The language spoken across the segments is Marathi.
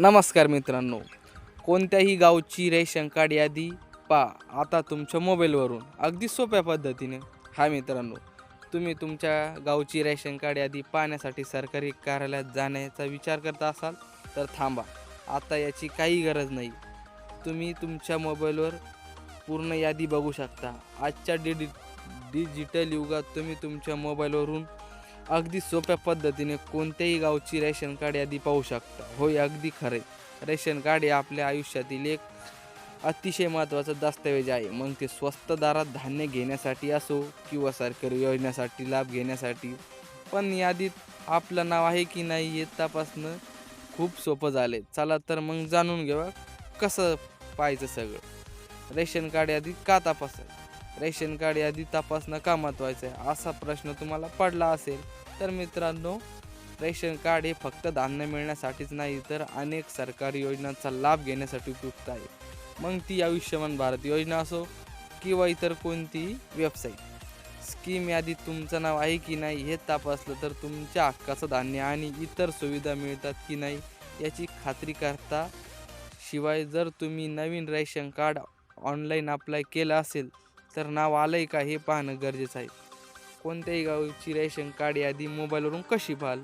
नमस्कार मित्रांनो कोणत्याही गावची रेशन कार्ड यादी पहा. आता तुमच्या मोबाईलवरून अगदी सोप्या पद्धतीने. हा मित्रांनो तुम्ही तुमच्या गावची रेशन कार्ड यादी पाहण्यासाठी सरकारी कार्यालयात जाण्याचा विचार करत असाल तर थांबा. आता याची काही गरज नाही. तुम्ही तुमच्या मोबाईलवर पूर्ण यादी बघू शकता. आजच्या डिडि डिजिटल युगात तुम्ही तुमच्या मोबाईलवरून अगदी सोप्या पद्धतीने कोणत्याही गावची रेशन कार्ड यादी पाहू शकता. होय अगदी खरे रेशन कार्ड हे आपल्या आयुष्यातील एक अतिशय महत्त्वाचा दस्तऐवज आहे. मग ते स्वस्त दरात धान्य घेण्यासाठी असो किंवा सरकारी योजनेसाठी लाभ घेण्यासाठी. पण यादीत आपलं नाव आहे की नाही हे तपासणं खूप सोपं झाले चला तर मग जाणून घेऊया कसं पाहायचं सगळं. रेशन कार्ड यादी का तपासायचं? रेशन कार्ड यादी तपासणं का महत्त्वाचं आहे? असा प्रश्न तुम्हाला पडला असेल तर मित्रांनो रेशन कार्ड हे फक्त धान्य मिळण्यासाठीच नाही तर अनेक सरकारी योजनांचा लाभ घेण्यासाठी उपयुक्त आहे. मग ती आयुष्यमान भारत योजना असो किंवा इतर कोणतीही वेबसाईट. स्कीम यादीत तुमचं नाव आहे की नाही हे तपासलं तर तुमच्या हक्काचं धान्य आणि इतर सुविधा मिळतात की नाही याची खात्री करता शिवाय जर तुम्ही नवीन रेशन कार्ड ऑनलाईन अप्लाय केलं असेल तर नाव आलं आहे का हे पाहणं गरजेचं आहे. कोणत्याही गावची रेशन कार्ड यादी मोबाईलवरून कशी पाहाल?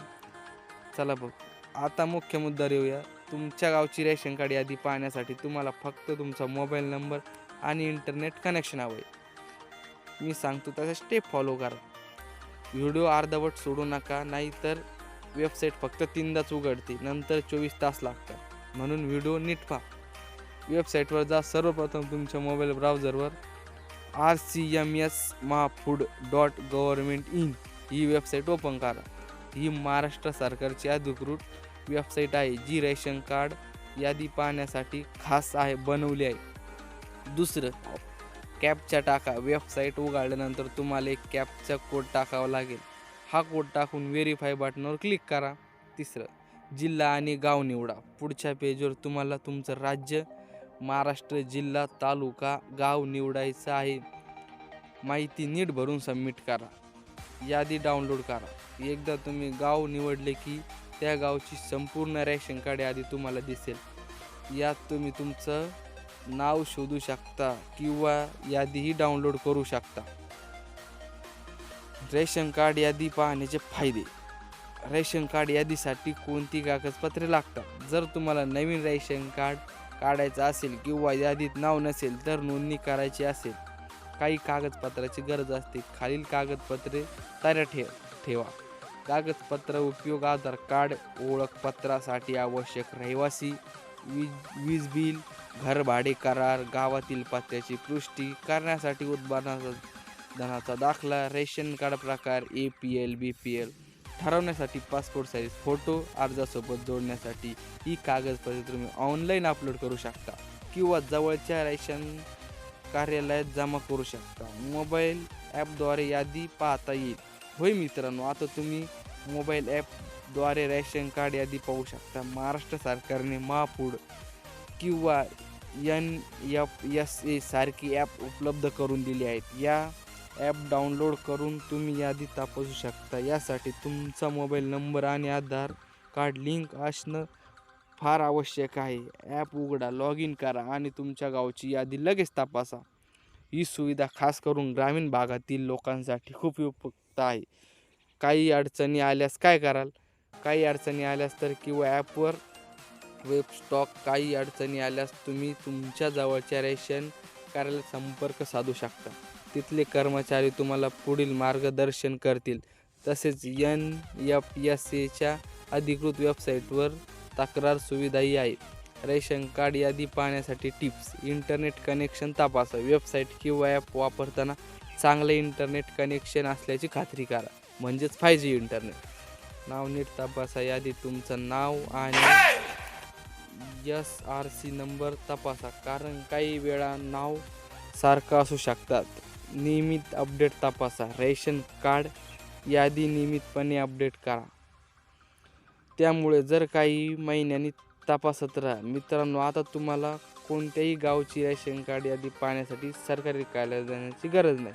चला बघ आता मुख्य मुद्दा येऊया तुमच्या गावची रेशन कार्ड यादी पाहण्यासाठी तुम्हाला फक्त तुमचा मोबाईल नंबर आणि इंटरनेट कनेक्शन हवं आहे मी सांगतो तसा स्टेप फॉलो करा. व्हिडिओ अर्धवट सोडू नका नाहीतर वेबसाईट फक्त तीनदाच उघडते नंतर चोवीस तास लागतात. म्हणून व्हिडिओ नीट पहा. वेबसाईटवर जा सर्वप्रथम तुमच्या mobile ब्राउझरवर R C M S Mahafood dot government in he website open करा. ही महाराष्ट्र सरकारची अधिकृत वेबसाईट आहे जी रेशन कार्ड यादी पाहण्यासाठी खास आहे बनवली आहे. दुसरं कॅपचा टाका. वेबसाईट उघडल्यानंतर तुम्हाला एक कॅपचा कोड टाकावा लागेल. हा कोड टाकून व्हेरीफाय बटनावर क्लिक करा. तिसरं जिल्हा आणि गाव निवडा. पुढच्या पेजवर तुम्हाला तुमचं राज्य महाराष्ट्र जिल्हा तालुका गाव निवडायचं आहे. माहिती नीट भरून सबमिट करा. यादी डाउनलोड करा. एकदा तुम्ही गाव निवडले की त्या गावची संपूर्ण रेशन कार्ड यादी तुम्हाला दिसेल. यात तुम्ही तुमचं नाव शोधू शकता किंवा यादीही डाउनलोड करू शकता. रेशन कार्ड यादी पाहण्याचे फायदे. रेशन कार्ड यादीसाठी कोणती कागदपत्रे लागतात? जर तुम्हाला नवीन रेशन कार्ड काढायचं असेल किंवा यादीत नाव नसेल तर नोंदणी करायची असेल काही कागदपत्राची गरज असते. खालील कागदपत्रे तयार ठेव ठेवा. कागदपत्र उपयोग आधार कार्ड ओळखपत्रासाठी आवश्यक रहिवासी वीज वीज बिल घरभाडे करार गावातील पत्त्याची पुष्टी करण्यासाठी उत्पादनाचा धनाचा दाखला रेशन कार्ड प्रकार A P L B P L. ठरवण्यासाठी पासपोर्ट साईज फोटो अर्जासोबत जोडण्यासाठी ही कागदपत्रे तुम्ही ऑनलाईन अपलोड करू शकता किंवा जवळच्या रेशन कार्यालयात जमा करू शकता. मोबाईल ॲपद्वारे यादी पाहता येईल. होय मित्रांनो आता तुम्ही मोबाईल ॲपद्वारे रेशन कार्ड यादी पाहू शकता. महाराष्ट्र सरकारने महाफूड किंवा एन एफ एस ए सारखी ॲप उपलब्ध करून दिली आहेत. या ॲप डाउनलोड करून तुम्ही यादी तपासू शकता. यासाठी तुमचा मोबाईल नंबर आणि आधार कार्ड लिंक असणं फार आवश्यक आहे. ॲप उघडा लॉग इन करा आणि तुमच्या गावची यादी लगेच तपासा. ही सुविधा खास करून ग्रामीण भागातील लोकांसाठी खूप उपयुक्त आहे. काही अडचणी आल्यास काय कराल? काही अडचणी आल्यास तर किंवा ॲपवर वेब स्टॉक काही अडचणी आल्यास तुम्ही तुमच्या जवळच्या रेशन कार्यालयात संपर्क साधू शकता. तिथले कर्मचारी तुम्हाला पुढील मार्गदर्शन करतील. तसेच एन एफ एस एच्या अधिकृत वेबसाईटवर तक्रार सुविधाही आहे रेशन कार्ड यादी पाहण्यासाठी टिप्स इंटरनेट कनेक्शन तपासा. वेबसाईट किंवा ॲप वापरताना चांगले इंटरनेट कनेक्शन असल्याची खात्री करा. म्हणजेच फाय जी इंटरनेट. नाव नीट तपासा. यादी तुमचं नाव आणि एस आर सी नंबर तपासा. कारण काही वेळा नाव सारखं असू शकतात. नियमित अपडेट तपासा. रेशन कार्ड यादी नियमितपणे अपडेट करा. त्यामुळे जर काही महिन्यांनी तपासत राहा. मित्रांनो आता तुम्हाला कोणत्याही गावची रेशन कार्ड यादी पाहण्यासाठी सरकारी कार्यालयात जाण्याची गरज नाही.